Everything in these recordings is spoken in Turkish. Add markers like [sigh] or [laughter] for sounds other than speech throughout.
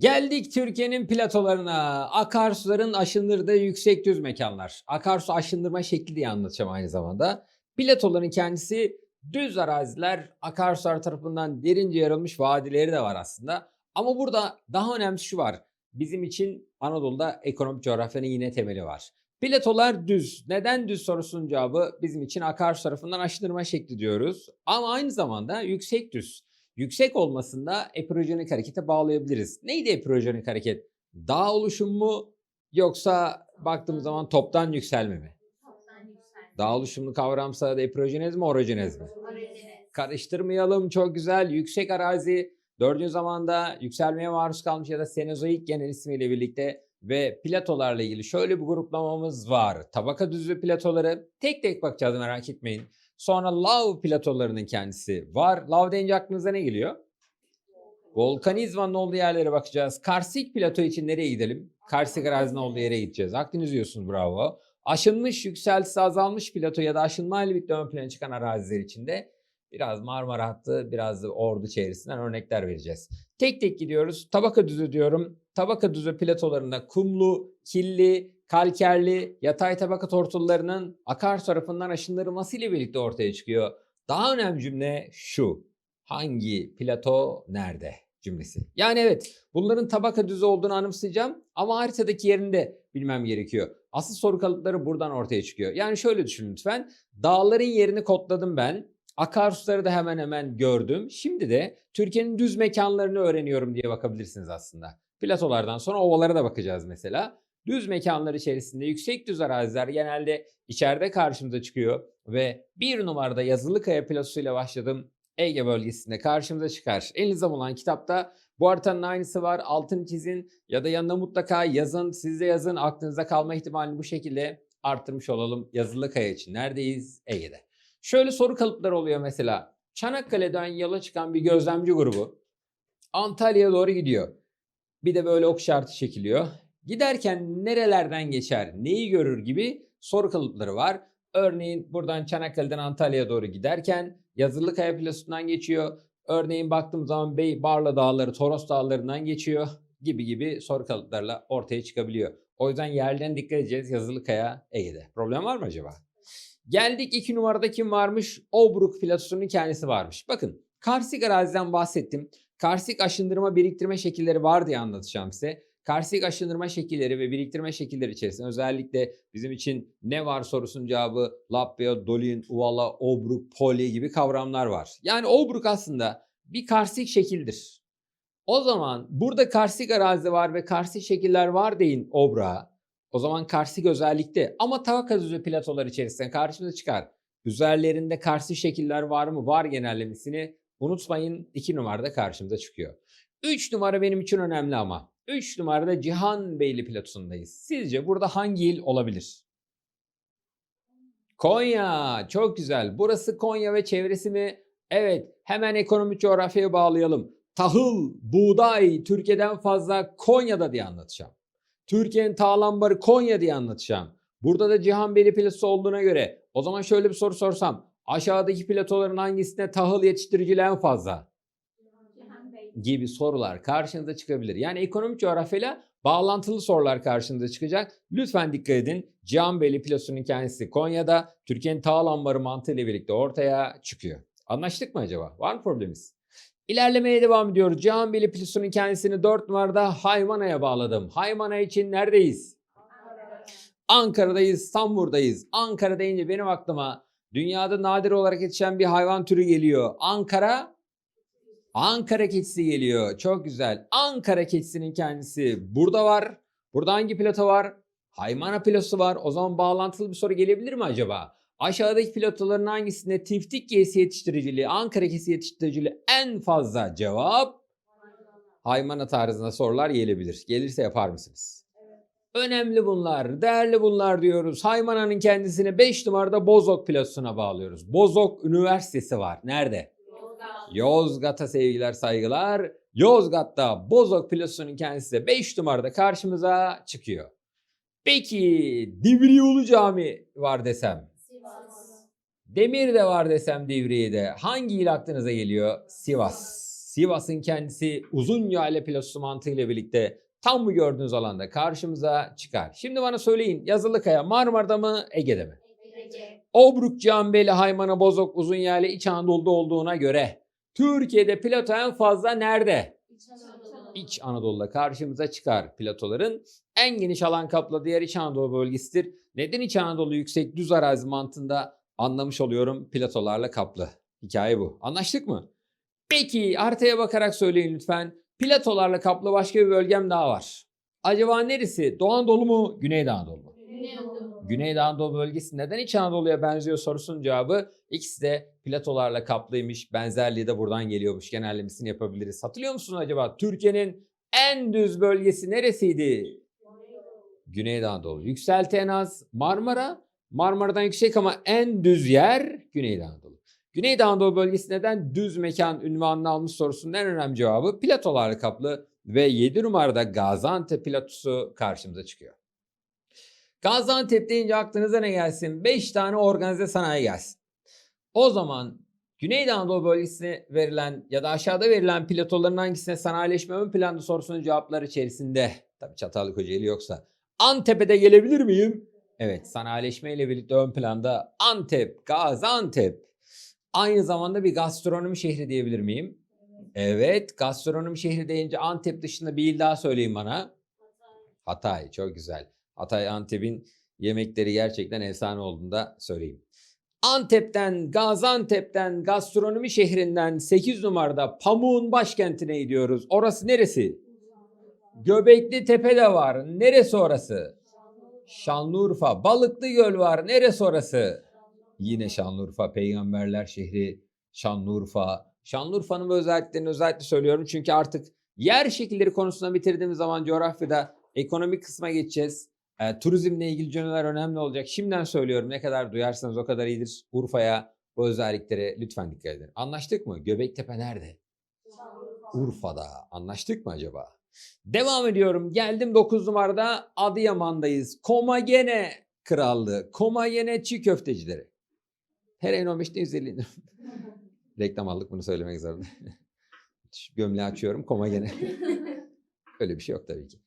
Geldik Türkiye'nin platolarına. Akarsuların aşındırdığı yüksek düz mekanlar. Akarsu aşındırma şekli diye anlatacağım aynı zamanda. Platoların kendisi düz araziler, akarsular tarafından derince yarılmış vadileri de var aslında. Ama burada daha önemlisi şu var. Bizim için Anadolu'da ekonomik coğrafyanın yine temeli var. Platolar düz. Neden düz sorusunun cevabı bizim için akarsu tarafından aşındırma şekli diyoruz. Ama aynı zamanda yüksek düz. Yüksek olmasında epirojenik harekete bağlayabiliriz. Neydi epirojenik hareket? Dağ oluşum mu yoksa baktığımız zaman toptan yükselme mi? Dağ oluşumlu kavramsa da epirojenez mi orojenez mi? Karıştırmayalım çok güzel yüksek arazi dördüncü zamanda yükselmeye maruz kalmış ya da senozoik genel ismiyle birlikte ve platolarla ilgili şöyle bir gruplamamız var. Tabaka düzlü platoları tek tek bakacağız merak etmeyin. Sonra lav platolarının kendisi var. Lav deyince aklınıza ne geliyor? Volkanizmanın olduğu yerlere bakacağız. Karsik plato için nereye gidelim? Karsik arazinin olduğu yere gideceğiz. Aklınızı yiyorsunuz bravo. Aşınmış, yükseltisi azalmış plato ya da aşınmayla birlikte ön plana çıkan araziler içinde biraz Marmara hattı, biraz Ordu çevresinden örnekler vereceğiz. Tek tek gidiyoruz. Tabaka düzü diyorum. Tabaka düzü platolarında kumlu, killi, kalkerli, yatay tabaka tortullarının akarsu tarafından aşındırılması birlikte ortaya çıkıyor. Daha önemli cümle şu. Hangi plato nerede cümlesi. Yani evet bunların tabaka düzü olduğunu anımsayacağım ama haritadaki yerini de bilmem gerekiyor. Asıl soru kalıpları buradan ortaya çıkıyor. Yani şöyle düşünün lütfen. Dağların yerini kodladım ben. Akarsuları da hemen hemen gördüm. Şimdi de Türkiye'nin düz mekanlarını öğreniyorum diye bakabilirsiniz aslında. Platolardan sonra ovalara da bakacağız mesela. Düz mekanlar içerisinde yüksek düz araziler genelde içeride karşımıza çıkıyor ve bir numarada yazılı kaya platosuyla başladım. Ege bölgesinde karşımıza çıkar. Elinizde bulunan kitapta bu haritanın aynısı var. Altını çizin ya da yanına mutlaka yazın. Siz de yazın. Aklınızda kalma ihtimalini bu şekilde arttırmış olalım. Yazılı kaya için. Neredeyiz? Ege'de. Şöyle soru kalıpları oluyor mesela. Çanakkale'den yola çıkan bir gözlemci grubu Antalya'ya doğru gidiyor. Bir de böyle ok işareti çekiliyor. Giderken nerelerden geçer, neyi görür gibi soru kalıpları var. Örneğin buradan Çanakkale'den Antalya'ya doğru giderken Yazılı Kaya Platosu'ndan geçiyor. Örneğin baktığım zaman Bey Barla Dağları, Toros Dağları'ndan geçiyor gibi gibi soru kalıplarla ortaya çıkabiliyor. O yüzden yerlerine dikkat edeceğiz Yazılı Kaya Ege'de. Problem var mı acaba? Geldik iki numarada kim varmış? Obruk platosunun kendisi varmış. Bakın karsik araziden bahsettim. Karsik aşındırma biriktirme şekilleri var diye anlatacağım size. Karsik aşındırma şekilleri ve biriktirme şekilleri içerisinde özellikle bizim için ne var sorusunun cevabı Lapya, Dolin, Uvala, Obruk, Poli gibi kavramlar var. Yani Obruk aslında bir karsik şekildir. O zaman burada karsik arazi var ve karsik şekiller var deyin Obrak'a. O zaman karsik özellikte ama tabaka düzü platolar içerisinde karşımıza çıkar. Üzerlerinde karsik şekiller var mı? Var genellemesini unutmayın. 2 numarada karşımıza çıkıyor. 3 numara benim için önemli ama. 3 numarada Cihanbeyli platosundayız. Sizce burada hangi il olabilir? Konya. Çok güzel. Burası Konya ve çevresi mi? Evet. Hemen ekonomik coğrafyaya bağlayalım. Tahıl, buğday Türkiye'den fazla Konya'da diye anlatacağım. Türkiye'nin tağlambarı Konya diye anlatacağım. Burada da Cihanbeyli platosu olduğuna göre o zaman şöyle bir soru sorsam. Aşağıdaki platoların hangisinde tahıl yetiştiriciliği en fazla? Gibi sorular karşınıza çıkabilir. Yani ekonomik coğrafyayla bağlantılı sorular karşınıza çıkacak. Lütfen dikkat edin. Cihanbeyli platosunun kendisi Konya'da Türkiye'nin tağlambarı mantığıyla birlikte ortaya çıkıyor. Anlaştık mı acaba? Var mı problemimiz? İlerlemeye devam ediyoruz. Cihanbeyli platosunun kendisini 4 numarada Haymana'ya bağladım. Haymana için neredeyiz? Ankara'dayız, Sambur'dayız. Ankara deyince benim aklıma dünyada nadir olarak yetişen bir hayvan türü geliyor. Ankara Ankara keçisi geliyor. Çok güzel. Ankara keçisinin kendisi burada var. Burada hangi plato var? Haymana platosu var. O zaman bağlantılı bir soru gelebilir mi acaba? Aşağıdaki platoların hangisinde tiftik giysi yetiştiriciliği, Ankara keçisi yetiştiriciliği en fazla cevap? Haymana tarzında sorular gelebilir. Gelirse yapar mısınız? Önemli bunlar, değerli bunlar diyoruz. Haymana'nın kendisini 5 numarada Bozok platosuna bağlıyoruz. Bozok Üniversitesi var. Nerede? Yozgat'a sevgiler saygılar. Yozgat'ta Bozok platosunun kendisi de 5 numarada karşımıza çıkıyor. Peki Divriyolu Cami var desem. Demir de var desem Divriği'de. Hangi il aklınıza geliyor? Sivas. Sivas'ın kendisi uzun yayla platosu mantığıyla birlikte tam bu gördüğünüz alanda karşımıza çıkar. Şimdi bana söyleyin Yazılıkaya Marmara'da mı Ege'de mi? Obruk, Cihanbeyli, Haymana, Bozok, Uzun Yayla İç Anadolu'da olduğuna göre Türkiye'de plato en fazla nerede? İç Anadolu'da karşımıza çıkar platoların. En geniş alan kapladığı yer İç Anadolu bölgesidir. Neden İç Anadolu yüksek düz arazi mantığında anlamış oluyorum platolarla kaplı. Hikaye bu. Anlaştık mı? Peki haritaya bakarak söyleyin lütfen. Platolarla kaplı başka bir bölgem daha var. Acaba neresi? Doğu Anadolu mu? Güneydoğu Anadolu mu? Güneydoğu Anadolu bölgesi neden İç Anadolu'ya benziyor sorusunun cevabı ikisi de platolarla kaplıymış. Benzerliği de buradan geliyormuş. Genellemesini yapabiliriz. Hatırlıyor musun acaba Türkiye'nin en düz bölgesi neresiydi? Güneydoğu Anadolu. Yükselti en az Marmara. Marmara'dan yüksek ama en düz yer Güneydoğu Anadolu. Güneydoğu Anadolu bölgesi neden düz mekan ünvanını almış sorusunun en önemli cevabı platolarla kaplı ve 7 numarada Gaziantep platosu karşımıza çıkıyor. Gaziantep deyince aklınıza ne gelsin? 5 tane organize sanayi gelsin. O zaman Güneydoğu Anadolu bölgesine verilen ya da aşağıda verilen platoların hangisine sanayileşme ön planda sorusunun cevapları içerisinde tabii Çatallı Kocaeli yoksa Antep'e gelebilir miyim? Evet sanayileşme ile birlikte ön planda Antep, Gaziantep. Aynı zamanda bir gastronomi şehri diyebilir miyim? Evet gastronomi şehri deyince Antep dışında bir il daha söyleyin bana. Hatay çok güzel. Hatay Antep'in yemekleri gerçekten efsane olduğunu da söyleyeyim. Antep'ten, Gaziantep'ten, gastronomi şehrinden 8 numarada pamuğun başkentine gidiyoruz. Orası neresi? Göbekli Tepe de var. Neresi orası? Şanlıurfa. Balıklı Göl var. Neresi orası? Yine Şanlıurfa. Peygamberler şehri Şanlıurfa. Şanlıurfa'nın özelliklerini özellikle söylüyorum. Çünkü artık yer şekilleri konusunda bitirdiğimiz zaman coğrafyada ekonomik kısma geçeceğiz. E, turizmle ilgili cümleler önemli olacak. Şimdiden söylüyorum ne kadar duyarsanız o kadar iyidir. Urfa'ya bu özelliklere lütfen dikkat edin. Anlaştık mı? Göbektepe nerede? Urfa'da. Anlaştık mı acaba? Devam ediyorum. Geldim 9 numarada Adıyaman'dayız. Komagene Krallığı. Komagene çiğ köftecileri. Her en 15'te 150 indirim. Reklam aldık bunu söylemek zorunda. [laughs] Gömleği açıyorum Komagene. [laughs] Öyle bir şey yok tabii ki.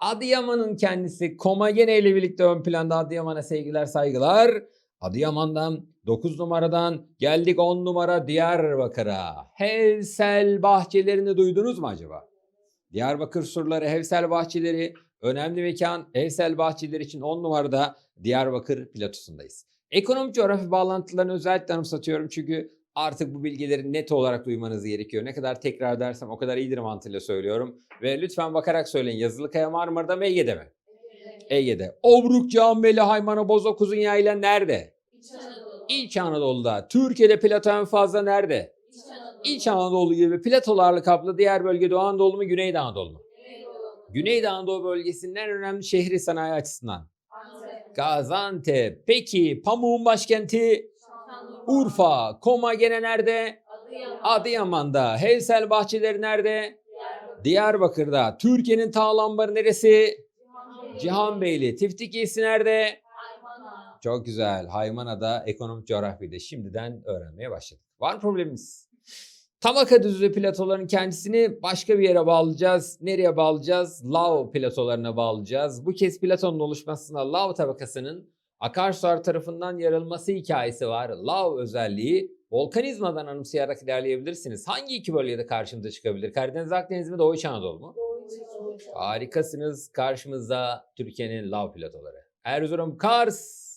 Adıyaman'ın kendisi Komagene ile birlikte ön planda Adıyaman'a sevgiler saygılar. Adıyaman'dan 9 numaradan geldik 10 numara Diyarbakır'a. Hevsel bahçelerini duydunuz mu acaba? Diyarbakır surları, Hevsel bahçeleri önemli mekan. Hevsel bahçeleri için 10 numarada Diyarbakır platosundayız. Ekonomik coğrafi bağlantılarını özellikle anımsatıyorum çünkü artık bu bilgileri net olarak duymanız gerekiyor. Ne kadar tekrar dersem o kadar iyidir mantığıyla söylüyorum. Ve lütfen bakarak söyleyin. Yazılıkaya Marmara'da mı Ege'de mi? Ege'de. Obruk, Cihanbeyli, Haymana, Bozok, Uzun Yayla nerede? İç Anadolu'da. Türkiye'de plato en fazla nerede? İç Anadolu gibi platolarla kaplı diğer bölge Doğu Anadolu mu Güneydoğu Anadolu mu? Güneydoğu Anadolu bölgesinin en önemli şehri sanayi açısından. Gaziantep. Peki pamuğun başkenti Urfa. Koma gene nerede? Adıyaman'da. Hevsel bahçeleri nerede? Diyarbakır'da. Türkiye'nin tağlambarı neresi? Cihanbeyli. Tiftik iyisi nerede? Çok güzel. Haymana'da ekonomik coğrafyada şimdiden öğrenmeye başladık. Var mı problemimiz? Tabaka düzlü platoların kendisini başka bir yere bağlayacağız. Nereye bağlayacağız? Lav platolarına bağlayacağız. Bu kez platonun oluşmasında lav tabakasının akarsular tarafından yarılması hikayesi var. Lav özelliği volkanizmadan anımsayarak ilerleyebilirsiniz. Hangi iki bölgede karşımıza çıkabilir? Karadeniz, Akdeniz mi, Doğu İç Anadolu mu? Harikasınız. Karşımızda Türkiye'nin lav platoları. Erzurum, Kars,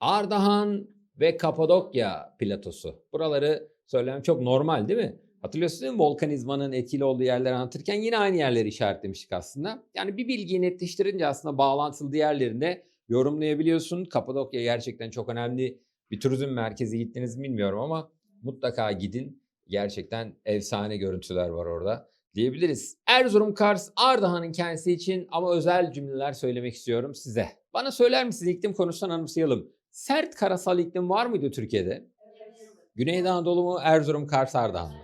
Ardahan ve Kapadokya platosu. Buraları söylemem çok normal değil mi? Hatırlıyorsunuz değil mi? Volkanizmanın etkili olduğu yerleri anlatırken yine aynı yerleri işaretlemiştik aslında. Yani bir bilgiyi netleştirince aslında bağlantılı diğerlerini de yorumlayabiliyorsun. Kapadokya gerçekten çok önemli bir turizm merkezi gittiniz mi bilmiyorum ama mutlaka gidin. Gerçekten efsane görüntüler var orada diyebiliriz. Erzurum, Kars, Ardahan'ın kendisi için ama özel cümleler söylemek istiyorum size. Bana söyler misiniz iklim konusundan anımsayalım. Sert karasal iklim var mıydı Türkiye'de? Güneydoğu Anadolu mu, Erzurum, Kars, Ardahan mı?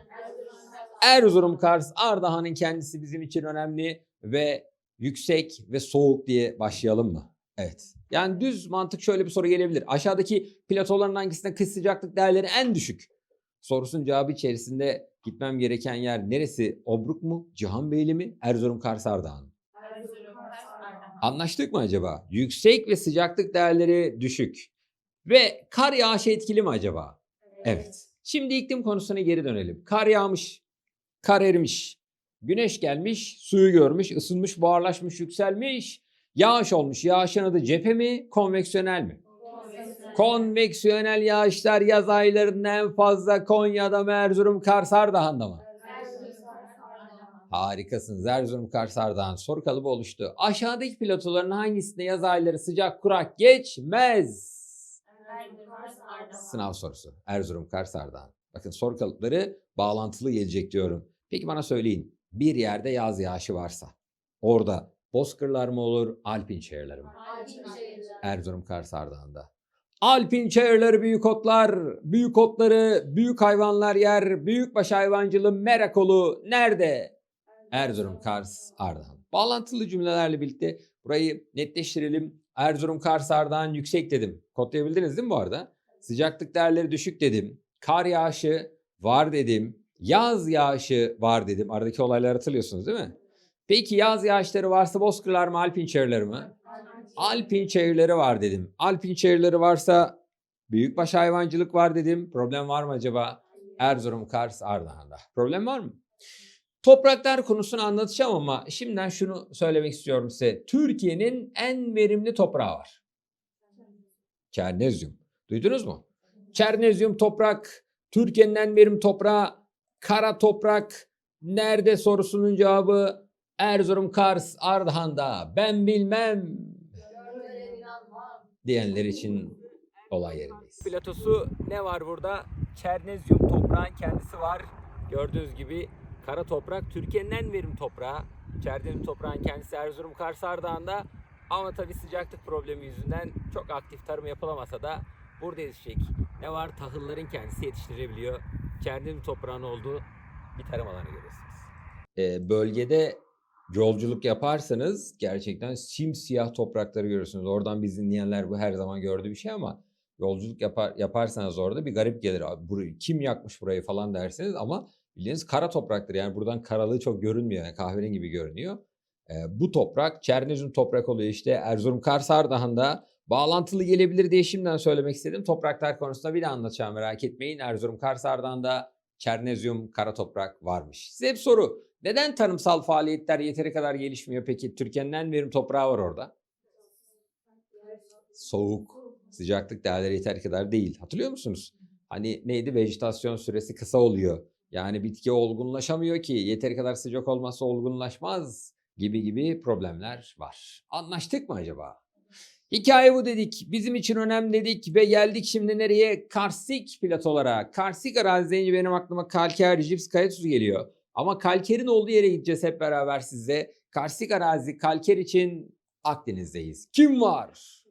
Erzurum, Kars, Ardahan'ın kendisi bizim için önemli ve yüksek ve soğuk diye başlayalım mı? Evet. Yani düz mantık şöyle bir soru gelebilir. Aşağıdaki platoların hangisinde kış sıcaklık değerleri en düşük? Sorusunun cevabı içerisinde gitmem gereken yer neresi? Obruk mu? Cihanbeyli mi? Erzurum Kars Ardahan. mı? Anlaştık mı acaba? Yüksek ve sıcaklık değerleri düşük. Ve kar yağışı etkili mi acaba? Evet. Şimdi iklim konusuna geri dönelim. Kar yağmış, kar erimiş, güneş gelmiş, suyu görmüş, ısınmış, buharlaşmış, yükselmiş. Yağış olmuş. Yağışın adı cephe mi, konveksiyonel mi? Konveksiyonel yağışlar yaz aylarında en fazla Konya'da mı, Erzurum, Kars, Ardahan'da mı? Harikasınız. Erzurum, Kars, Ardahan soru kalıbı oluştu. Aşağıdaki platoların hangisinde yaz ayları sıcak, kurak geçmez? Sınav sorusu. Erzurum, Kars, Ardahan. Bakın soru kalıpları bağlantılı gelecek diyorum. Peki bana söyleyin. Bir yerde yaz yağışı varsa orada bozkırlar mı olur, alpin şehirler mi? Erzurum, Kars, Ardahan'da. Alpin şehirleri büyük otlar, büyük otları büyük hayvanlar yer, büyükbaş hayvancılığı merakolu nerede? Erzurum, Kars, Ardahan. Bağlantılı cümlelerle birlikte burayı netleştirelim. Erzurum, Kars, Ardahan yüksek dedim. Kodlayabildiniz değil mi bu arada? Sıcaklık değerleri düşük dedim. Kar yağışı var dedim. Yaz yağışı var dedim. Aradaki olayları hatırlıyorsunuz değil mi? Peki yaz yağışları varsa bozkırlar mı, alpin şehirleri mi? Alpin çayırları var dedim. Alpin çayırları varsa büyükbaş hayvancılık var dedim. Problem var mı acaba? Erzurum, Kars, Ardahan'da. Problem var mı? Topraklar konusunu anlatacağım ama şimdiden şunu söylemek istiyorum size. Türkiye'nin en verimli toprağı var. Çernezyum. Duydunuz mu? Çernezyum toprak, Türkiye'nin en verimli toprağı, kara toprak. Nerede sorusunun cevabı Erzurum, Kars, Ardahan'da. Ben bilmem diyenler için olay yerindeyiz. Platosu ne var burada? Çernezyum toprağın kendisi var. Gördüğünüz gibi kara toprak Türkiye'nin en verim toprağı. Çernezyum toprağın kendisi Erzurum Kars Ardahan'da. Ama tabii sıcaklık problemi yüzünden çok aktif tarım yapılamasa da burada yetişecek. Ne var? Tahılların kendisi yetiştirebiliyor. Çernezyum toprağın olduğu bir tarım alanı görüyorsunuz. Ee, bölgede yolculuk yaparsanız gerçekten simsiyah toprakları görürsünüz. Oradan biz dinleyenler bu her zaman gördüğü bir şey ama yolculuk yapar, yaparsanız orada bir garip gelir. Abi burayı kim yakmış burayı falan derseniz ama bildiğiniz kara topraktır. Yani buradan karalığı çok görünmüyor. Yani kahverengi gibi görünüyor. Ee, bu toprak Çernezyum toprak oluyor işte Erzurum Kars Ardahan'da bağlantılı gelebilir diye şimdiden söylemek istedim. Topraklar konusunda bir de anlatacağım merak etmeyin. Erzurum Kars Ardahan'da Çernezyum kara toprak varmış. Size hep soru. Neden tarımsal faaliyetler yeteri kadar gelişmiyor peki? Türkiye'nin en verim toprağı var orada. Soğuk, sıcaklık değerleri yeteri kadar değil. Hatırlıyor musunuz? Hani neydi? Vejetasyon süresi kısa oluyor. Yani bitki olgunlaşamıyor ki. Yeteri kadar sıcak olmazsa olgunlaşmaz gibi gibi problemler var. Anlaştık mı acaba? Hikaye bu dedik. Bizim için önemli dedik ve geldik şimdi nereye? Karsik platolara. Karsik arazi deyince benim aklıma kalker, jips, kaya tuzu geliyor. Ama kalkerin olduğu yere gideceğiz hep beraber size. Karsik arazi kalker için Akdeniz'deyiz. Kim var?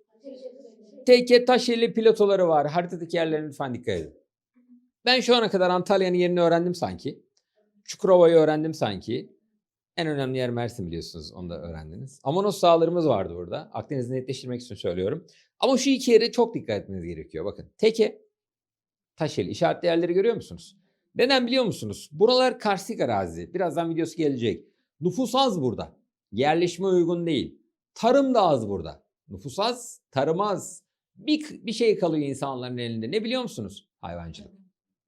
Teke Taşeli platoları var. Haritadaki yerlerine lütfen dikkat edin. Ben şu ana kadar Antalya'nın yerini öğrendim sanki. Çukurova'yı öğrendim sanki. En önemli yer Mersin biliyorsunuz. Onu da öğrendiniz. Amanos sahalarımız vardı burada. Akdeniz'i netleştirmek için söylüyorum. Ama şu iki yere çok dikkat etmeniz gerekiyor. Bakın Teke, Taşeli işaretli yerleri görüyor musunuz? Neden biliyor musunuz? Buralar karstik arazi. Birazdan videosu gelecek. Nüfus az burada. Yerleşme uygun değil. Tarım da az burada. Nüfus az, tarım az. Bir, bir şey kalıyor insanların elinde. Ne biliyor musunuz? Hayvancılık.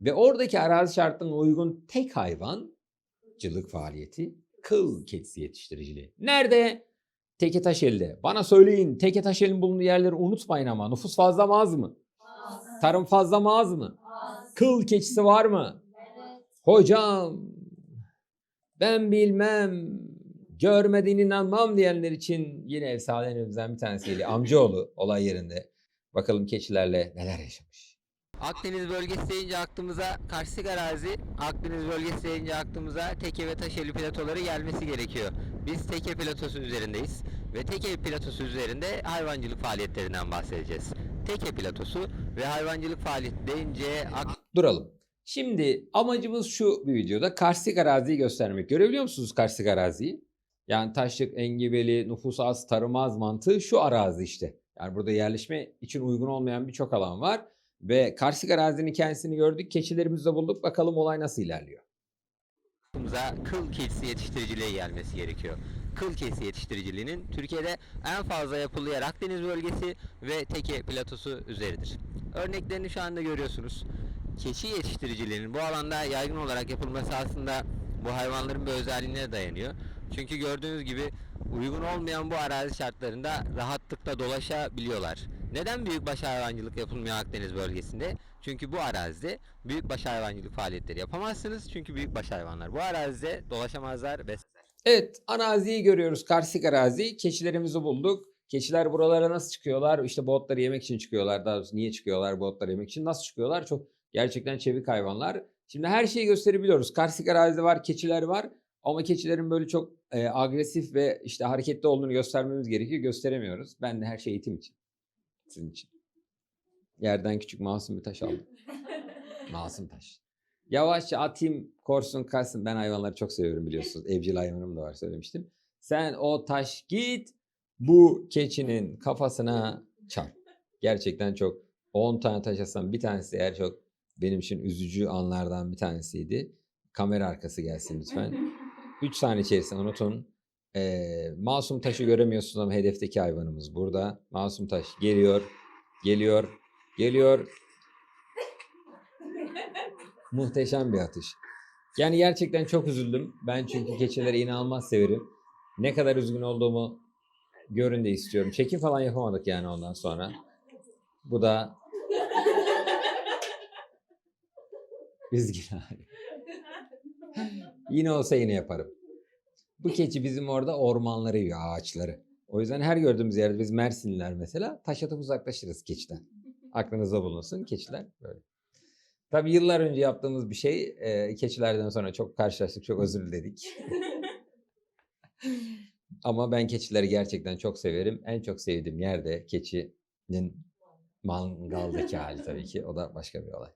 Ve oradaki arazi şartlarına uygun tek hayvancılık faaliyeti kıl keçisi yetiştiriciliği. Nerede? Teke Taşeli'de. Bana söyleyin Teke Taşeli'nin bulunduğu yerleri unutmayın ama. Nüfus fazla mı az mı? Tarım fazla mı az mı? Kıl keçisi var mı? Hocam ben bilmem görmediğin inanmam diyenler için yine efsanelerimizden bir tanesiydi. Amcaoğlu olay yerinde. Bakalım keçilerle neler yaşamış. Akdeniz bölgesi deyince aklımıza karstik arazi, Akdeniz bölgesi deyince aklımıza Teke ve Taşeli platoları gelmesi gerekiyor. Biz Teke platosu üzerindeyiz ve Teke platosu üzerinde hayvancılık faaliyetlerinden bahsedeceğiz. Teke platosu ve hayvancılık faaliyeti deyince Duralım. Şimdi amacımız şu bir videoda karstik araziyi göstermek. Görebiliyor musunuz karstik araziyi? Yani taşlık, engebeli, nüfus az, tarım az mantığı şu arazi işte. Yani burada yerleşme için uygun olmayan birçok alan var. Ve Karsik arazinin kendisini gördük. Keçilerimizi de bulduk. Bakalım olay nasıl ilerliyor. aklımıza kıl keçisi yetiştiriciliği gelmesi gerekiyor. Kıl keçisi yetiştiriciliğinin Türkiye'de en fazla yapıldığı Akdeniz bölgesi ve Teke platosu üzeridir. Örneklerini şu anda görüyorsunuz. Keçi yetiştiriciliğinin bu alanda yaygın olarak yapılması aslında bu hayvanların bir özelliğine dayanıyor. Çünkü gördüğünüz gibi uygun olmayan bu arazi şartlarında rahatlıkla dolaşabiliyorlar. Neden büyükbaş hayvancılık yapılmıyor Akdeniz bölgesinde? Çünkü bu arazide büyükbaş hayvancılık faaliyetleri yapamazsınız. Çünkü büyükbaş hayvanlar bu arazide dolaşamazlar ve Evet, araziyi görüyoruz. Karsik arazi. Keçilerimizi bulduk. Keçiler buralara nasıl çıkıyorlar? İşte bu otları yemek için çıkıyorlar. Daha doğrusu niye çıkıyorlar bu otları yemek için? Nasıl çıkıyorlar? Çok gerçekten çevik hayvanlar. Şimdi her şeyi gösterebiliyoruz. Karsik arazide var, keçiler var. Ama keçilerin böyle çok e, agresif ve işte hareketli olduğunu göstermemiz gerekiyor. Gösteremiyoruz. Ben de her şey eğitim için. Sizin için. Yerden küçük masum bir taş aldım. [laughs] Masum taş. Yavaşça atayım, korsun, kalsın. Ben hayvanları çok seviyorum biliyorsunuz. Evcil hayvanım da var söylemiştim. Sen o taş git bu keçinin kafasına çarp. Gerçekten çok 10 tane taş atsam bir tanesi eğer çok benim için üzücü anlardan bir tanesiydi. Kamera arkası gelsin lütfen. 3 saniye içerisinde unutun. Ee, masum taşı göremiyorsunuz ama hedefteki hayvanımız burada. Masum taş geliyor, geliyor, geliyor. Muhteşem bir atış. Yani gerçekten çok üzüldüm. Ben çünkü keçileri inanılmaz severim. Ne kadar üzgün olduğumu görün de istiyorum. Çekim falan yapamadık yani ondan sonra. Bu da üzgün hali. [laughs] yine olsa yine yaparım. Bu keçi bizim orada ormanları yiyor, ağaçları. O yüzden her gördüğümüz yerde biz Mersinliler mesela taş atıp uzaklaşırız keçiden. Aklınızda bulunsun keçiler böyle. Tabii yıllar önce yaptığımız bir şey. e, keçilerden sonra çok karşılaştık, çok özür diledik. [laughs] Ama ben keçileri gerçekten çok severim. En çok sevdiğim yerde keçinin mangaldaki hali tabii ki. O da başka bir olay.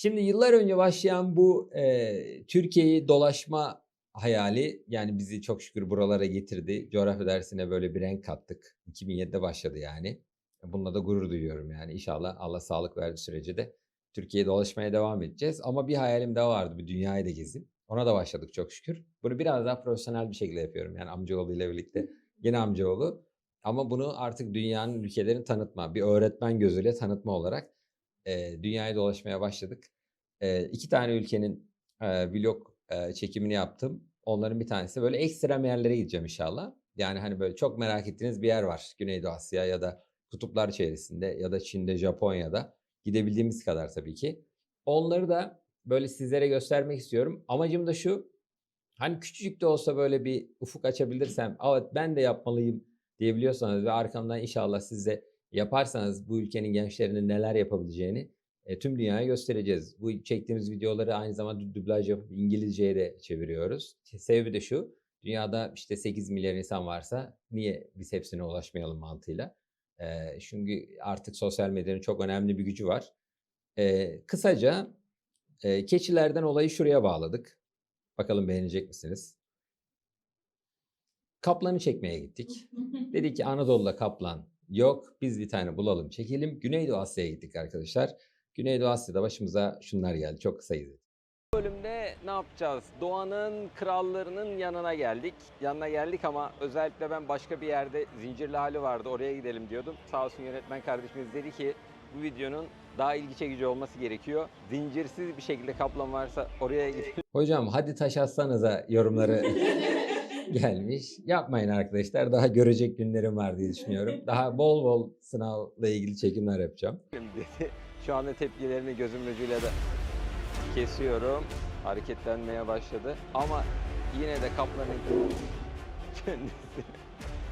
Şimdi yıllar önce başlayan bu e, Türkiye'yi dolaşma hayali yani bizi çok şükür buralara getirdi. Coğrafya dersine böyle bir renk kattık. 2007'de başladı yani. Bununla da gurur duyuyorum yani. İnşallah Allah sağlık verdiği sürece de Türkiye'yi dolaşmaya devam edeceğiz. Ama bir hayalim daha vardı. Bir dünyayı da gezip. Ona da başladık çok şükür. Bunu biraz daha profesyonel bir şekilde yapıyorum. Yani amcaoğlu ile birlikte. Yine amcaoğlu. Ama bunu artık dünyanın ülkelerini tanıtma, bir öğretmen gözüyle tanıtma olarak e, dünyayı dolaşmaya başladık. E, iki tane ülkenin e, vlog e, çekimini yaptım. Onların bir tanesi böyle ekstrem yerlere gideceğim inşallah. Yani hani böyle çok merak ettiğiniz bir yer var. Güneydoğu Asya ya da kutuplar çevresinde ya da Çin'de, Japonya'da gidebildiğimiz kadar tabii ki. Onları da böyle sizlere göstermek istiyorum. Amacım da şu. Hani küçücük de olsa böyle bir ufuk açabilirsem, evet ben de yapmalıyım diyebiliyorsanız ve arkamdan inşallah siz de yaparsanız bu ülkenin gençlerinin neler yapabileceğini e, tüm dünyaya göstereceğiz. Bu çektiğimiz videoları aynı zamanda dublaj yapıp İngilizceye de çeviriyoruz. Sebebi de şu. Dünyada işte 8 milyar insan varsa niye biz hepsine ulaşmayalım mantığıyla. E, çünkü artık sosyal medyanın çok önemli bir gücü var. E, kısaca e, keçilerden olayı şuraya bağladık. Bakalım beğenecek misiniz? Kaplanı çekmeye gittik. [laughs] Dedik ki Anadolu'da kaplan yok. Biz bir tane bulalım çekelim. Güneydoğu Asya'ya gittik arkadaşlar. Güneydoğu Asya'da başımıza şunlar geldi. Çok kısa izledik. bölümde ne yapacağız? Doğanın krallarının yanına geldik. Yanına geldik ama özellikle ben başka bir yerde zincirli hali vardı. Oraya gidelim diyordum. Sağ olsun yönetmen kardeşimiz dedi ki bu videonun daha ilgi çekici olması gerekiyor. Zincirsiz bir şekilde kaplan varsa oraya gidelim. Hocam hadi taş atsanıza yorumları [laughs] [laughs] gelmiş. Yapmayın arkadaşlar. Daha görecek günlerim var diye düşünüyorum. [laughs] Daha bol bol sınavla ilgili çekimler yapacağım. dedi. [laughs] Şu anda tepkilerini gözümün ucuyla da kesiyorum. Hareketlenmeye başladı. Ama yine de kaplanın kendisi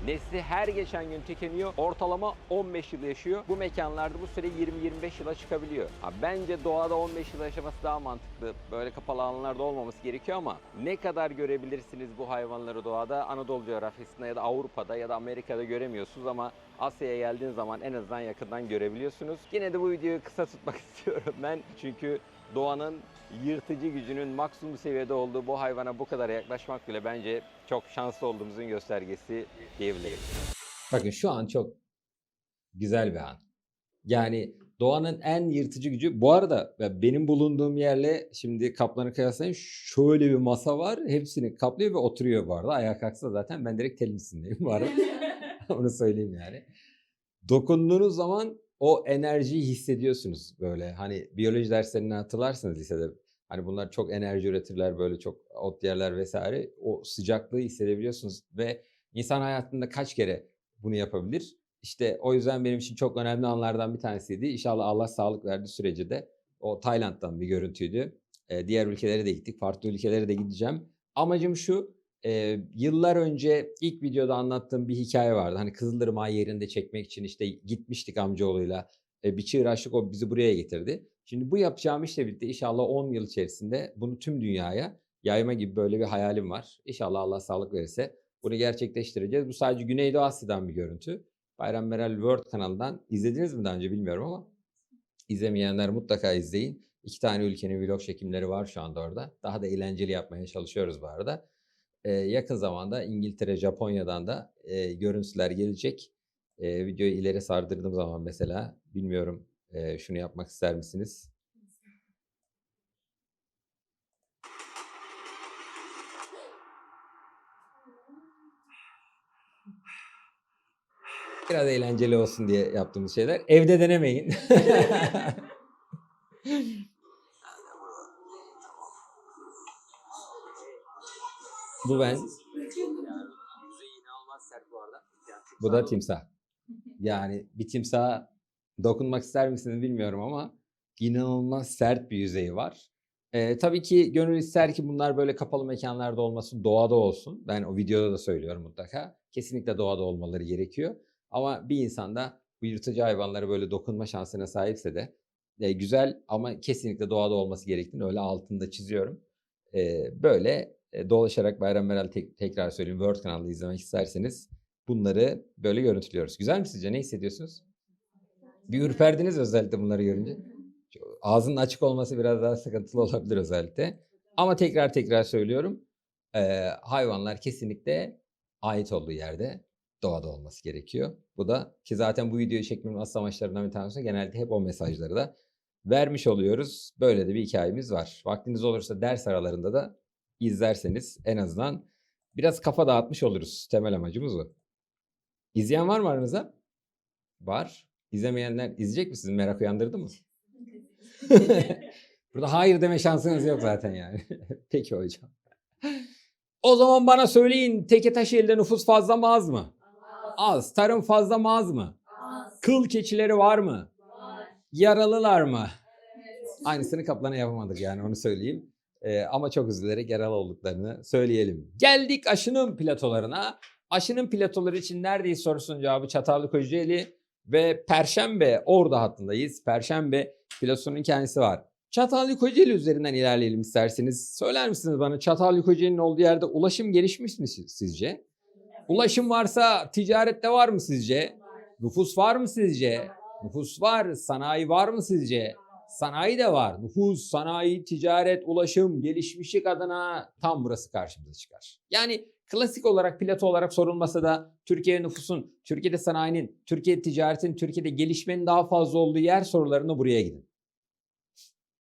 Nesli her geçen gün tükeniyor. Ortalama 15 yıl yaşıyor. Bu mekanlarda bu süre 20-25 yıla çıkabiliyor. Ha, bence doğada 15 yıl yaşaması daha mantıklı. Böyle kapalı alanlarda olmaması gerekiyor ama ne kadar görebilirsiniz bu hayvanları doğada? Anadolu coğrafyasında ya da Avrupa'da ya da Amerika'da göremiyorsunuz ama Asya'ya geldiğin zaman en azından yakından görebiliyorsunuz. Yine de bu videoyu kısa tutmak [laughs] istiyorum ben. Çünkü doğanın yırtıcı gücünün maksimum seviyede olduğu bu hayvana bu kadar yaklaşmak bile bence çok şanslı olduğumuzun göstergesi diyebilirim. Bakın şu an çok güzel bir an. Yani Doğanın en yırtıcı gücü. Bu arada benim bulunduğum yerle şimdi kaplanı kıyaslayın şöyle bir masa var. Hepsini kaplıyor ve oturuyor bu arada. Ayağa kalksa zaten ben direkt telin üstündeyim bu arada. [laughs] [laughs] Onu söyleyeyim yani. Dokunduğunuz zaman o enerjiyi hissediyorsunuz böyle. Hani biyoloji derslerini hatırlarsınız lisede. Hani bunlar çok enerji üretirler böyle çok ot yerler vesaire. O sıcaklığı hissedebiliyorsunuz ve insan hayatında kaç kere bunu yapabilir? İşte o yüzden benim için çok önemli anlardan bir tanesiydi. İnşallah Allah sağlık verdiği sürece de o Tayland'dan bir görüntüydü. Ee, diğer ülkelere de gittik. Farklı ülkelere de gideceğim. Amacım şu. E, yıllar önce ilk videoda anlattığım bir hikaye vardı. Hani Kızılırmağı yerinde çekmek için işte gitmiştik amcaoğluyla. E, bir çığır açtık o bizi buraya getirdi. Şimdi bu yapacağım işle birlikte inşallah 10 yıl içerisinde bunu tüm dünyaya yayma gibi böyle bir hayalim var. İnşallah Allah sağlık verirse bunu gerçekleştireceğiz. Bu sadece Güneydoğu Asya'dan bir görüntü. Bayram Meral World kanalından izlediniz mi daha önce bilmiyorum ama izlemeyenler mutlaka izleyin. İki tane ülkenin vlog çekimleri var şu anda orada. Daha da eğlenceli yapmaya çalışıyoruz bu arada. Ee, yakın zamanda İngiltere, Japonya'dan da e, görüntüler gelecek. E, videoyu ileri sardırdığım zaman mesela bilmiyorum e, şunu yapmak ister misiniz? Biraz eğlenceli olsun diye yaptığımız şeyler. Evde denemeyin. [laughs] [laughs] Bu ben. Bu da timsah. Yani bir timsaha dokunmak ister misiniz bilmiyorum ama inanılmaz sert bir yüzeyi var. Ee, tabii ki gönül ister ki bunlar böyle kapalı mekanlarda olmasın, doğada olsun. Ben o videoda da söylüyorum mutlaka. Kesinlikle doğada olmaları gerekiyor. Ama bir insan da bu yırtıcı hayvanlara böyle dokunma şansına sahipse de e, güzel ama kesinlikle doğada olması gerektiğini öyle altında çiziyorum. E, böyle dolaşarak Bayram Meral tek- tekrar söyleyeyim World kanalında izlemek isterseniz bunları böyle görüntülüyoruz. Güzel mi sizce? Ne hissediyorsunuz? Bir ürperdiniz özellikle bunları görünce. Ağzının açık olması biraz daha sıkıntılı [laughs] olabilir özellikle. Ama tekrar tekrar söylüyorum. e, hayvanlar kesinlikle ait olduğu yerde doğada olması gerekiyor. Bu da ki zaten bu videoyu çekmemin asıl amaçlarından bir tanesi genelde hep o mesajları da vermiş oluyoruz. Böyle de bir hikayemiz var. Vaktiniz olursa ders aralarında da izlerseniz en azından biraz kafa dağıtmış oluruz. Temel amacımız o. İzleyen var mı aranızda? Var. İzlemeyenler izleyecek mi? Sizin merak uyandırdı mı? [laughs] Burada hayır deme şansınız yok zaten yani. [laughs] Peki hocam. O zaman bana söyleyin teke taş elde nüfus fazla mı az mı? Az. Tarım fazla mı az mı? Kıl keçileri var mı? Yaralılar mı? Aynısını kaplana yapamadık yani onu söyleyeyim. Ee, ama çok üzülerek yaralı olduklarını söyleyelim. Geldik aşının platolarına. Aşının platoları için neredeyiz sorusunun cevabı Çatallı Kocaeli ve Perşembe orada hattındayız. Perşembe platosunun kendisi var. Çatallı Kocaeli üzerinden ilerleyelim isterseniz. Söyler misiniz bana Çatallı Kocaeli'nin olduğu yerde ulaşım gelişmiş mi siz- sizce? Ulaşım varsa ticarette var mı sizce? Nüfus var mı sizce? Nüfus var. Sanayi var mı sizce? Sanayi de var. Nüfus, sanayi, ticaret, ulaşım, gelişmişlik adına tam burası karşımıza çıkar. Yani klasik olarak, plato olarak sorulmasa da Türkiye nüfusun, Türkiye'de sanayinin, Türkiye ticaretin, Türkiye'de gelişmenin daha fazla olduğu yer sorularına buraya gidin.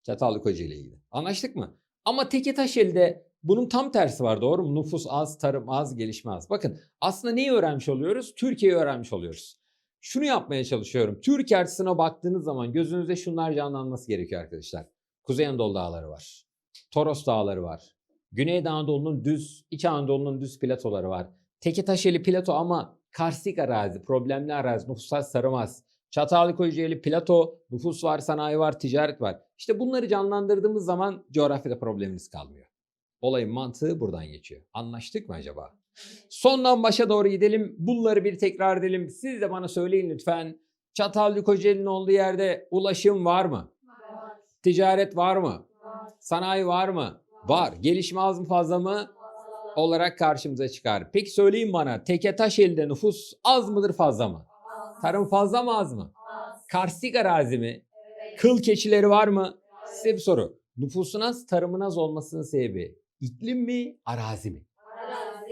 Çatallı Kocaeli ile ilgili. Anlaştık mı? Ama teke taş elde bunun tam tersi var doğru mu? Nüfus az, tarım az, gelişme az. Bakın aslında neyi öğrenmiş oluyoruz? Türkiye'yi öğrenmiş oluyoruz. Şunu yapmaya çalışıyorum. Türkiye haritasına baktığınız zaman gözünüzde şunlar canlanması gerekiyor arkadaşlar. Kuzey Anadolu dağları var. Toros dağları var. Güney Anadolu'nun düz, İç Anadolu'nun düz platoları var. Teke taşeli plato ama karstik arazi, problemli arazi, nüfus az, tarım az. Çatallı Kocaeli plato, nüfus var, sanayi var, ticaret var. İşte bunları canlandırdığımız zaman coğrafyada problemimiz kalmıyor. Olayın mantığı buradan geçiyor. Anlaştık mı acaba? Sondan başa doğru gidelim. Bunları bir tekrar edelim. Siz de bana söyleyin lütfen. Çatallı Kocaeli'nin olduğu yerde ulaşım var mı? Ticaret var mı? Sanayi var mı? Var. Gelişme az mı fazla mı? Olarak karşımıza çıkar. Peki söyleyin bana teke taş nüfus az mıdır fazla mı? Tarım fazla mı az mı? Karstik arazi mi? Kıl keçileri var mı? Size bir soru. Nüfusun az, tarımın az olmasının sebebi iklim mi, arazi mi?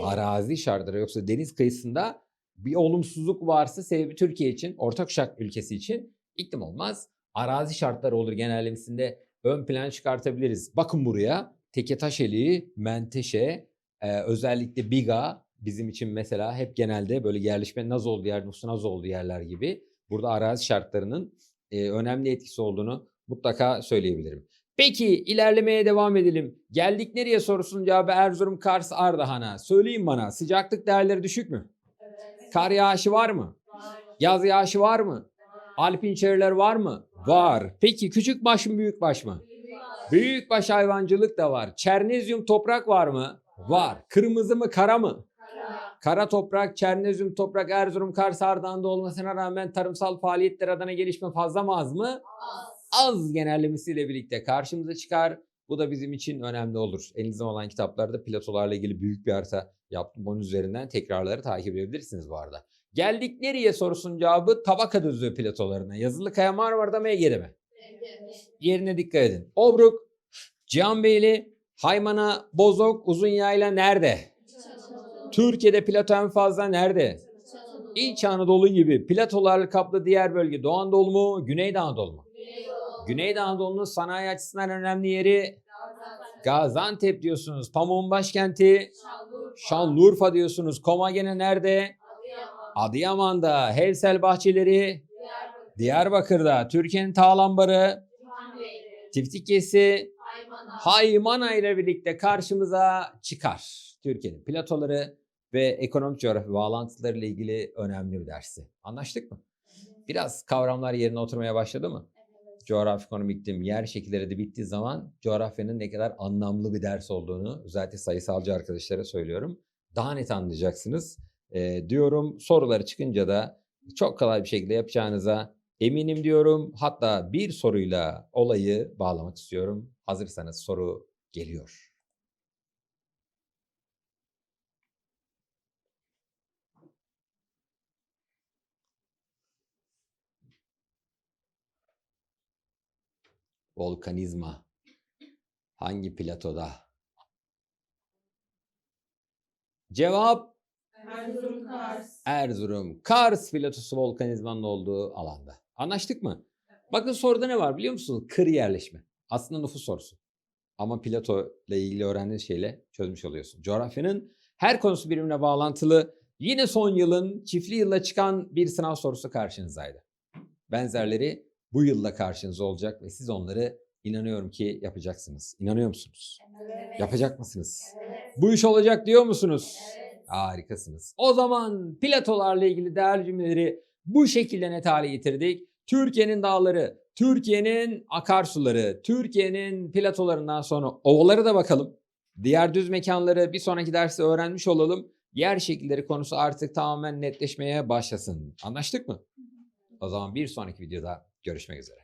Arazi şartları yoksa deniz kıyısında bir olumsuzluk varsa sebebi Türkiye için, orta kuşak ülkesi için iklim olmaz. arazi şartları olur genellemesinde ön plan çıkartabiliriz. Bakın buraya Teke Taşeli, Menteşe, e, özellikle Biga bizim için mesela hep genelde böyle yerleşmenin az olduğu yer, nüfusun az olduğu yerler gibi burada arazi şartlarının e, önemli etkisi olduğunu mutlaka söyleyebilirim. Peki ilerlemeye devam edelim. Geldik nereye sorusunun cevabı Erzurum, Kars, Ardahan'a. Söyleyin bana sıcaklık değerleri düşük mü? Kar yağışı var mı? Yaz yağışı var mı? Alpin çevreler var mı? Var. Peki küçük baş mı büyük baş mı? Büyük baş hayvancılık da var. Çernezyum toprak var mı? Var. Kırmızı mı kara mı? Kara toprak, Çernezyum toprak, Erzurum, Kars, Ardahan'da olmasına rağmen tarımsal faaliyetler adına gelişme fazla mı az mı? Az genellemesiyle birlikte karşımıza çıkar. Bu da bizim için önemli olur. Elinizde olan kitaplarda platolarla ilgili büyük bir harita yaptım. Onun üzerinden tekrarları takip edebilirsiniz bu arada. Geldik nereye sorusunun cevabı tabaka düzlüğü platolarına. Yazılı Kaya Marmara'da mı Ege'de mi? Yerine dikkat edin. Obruk, Cihanbeyli, Haymana, Bozok, Uzun Yayla nerede? Türkiye'de plato en fazla nerede? İç Anadolu gibi platolarla kaplı diğer bölge Doğu Anadolu mu, Güneydoğu Anadolu mu? Güneydoğu Anadolu'nun sanayi açısından önemli yeri Gaziantep diyorsunuz. Pamuğun başkenti Şanlıurfa diyorsunuz. Koma gene nerede? Adıyaman'da. Hevsel bahçeleri Diyarbakır'da. Türkiye'nin Tağlambarı Tiftikesi Haymana ile birlikte karşımıza çıkar. Türkiye'nin platoları ve ekonomik coğrafi bağlantıları ile ilgili önemli bir dersi. Anlaştık mı? Biraz kavramlar yerine oturmaya başladı mı? Coğrafi konum iklim, yer şekilleri de bittiği zaman coğrafyanın ne kadar anlamlı bir ders olduğunu özellikle sayısalcı arkadaşlara söylüyorum. Daha net anlayacaksınız. Ee, diyorum soruları çıkınca da çok kolay bir şekilde yapacağınıza eminim diyorum. Hatta bir soruyla olayı bağlamak istiyorum. Hazırsanız soru geliyor. Volkanizma hangi platoda? Cevap Erzurum Kars. Erzurum. Kars platosu volkanizmanın olduğu alanda. Anlaştık mı? Bakın soruda ne var biliyor musunuz? Kır yerleşme. Aslında nüfus sorusu. Ama plato ile ilgili öğrendiğiniz şeyle çözmüş oluyorsun. Coğrafyanın her konusu birbirine bağlantılı. Yine son yılın çiftli yılla çıkan bir sınav sorusu karşınızdaydı. Benzerleri bu yılda karşınızda olacak ve siz onları inanıyorum ki yapacaksınız. İnanıyor musunuz? Yapacak mısınız? Bu iş olacak diyor musunuz? Harikasınız. O zaman platolarla ilgili değerli cümleleri bu şekilde net hale getirdik. Türkiye'nin dağları, Türkiye'nin akarsuları, Türkiye'nin platolarından sonra ovaları da bakalım. Diğer düz mekanları bir sonraki derste öğrenmiş olalım. Yer şekilleri konusu artık tamamen netleşmeye başlasın. Anlaştık mı? O zaman bir sonraki videoda görüşmek üzere.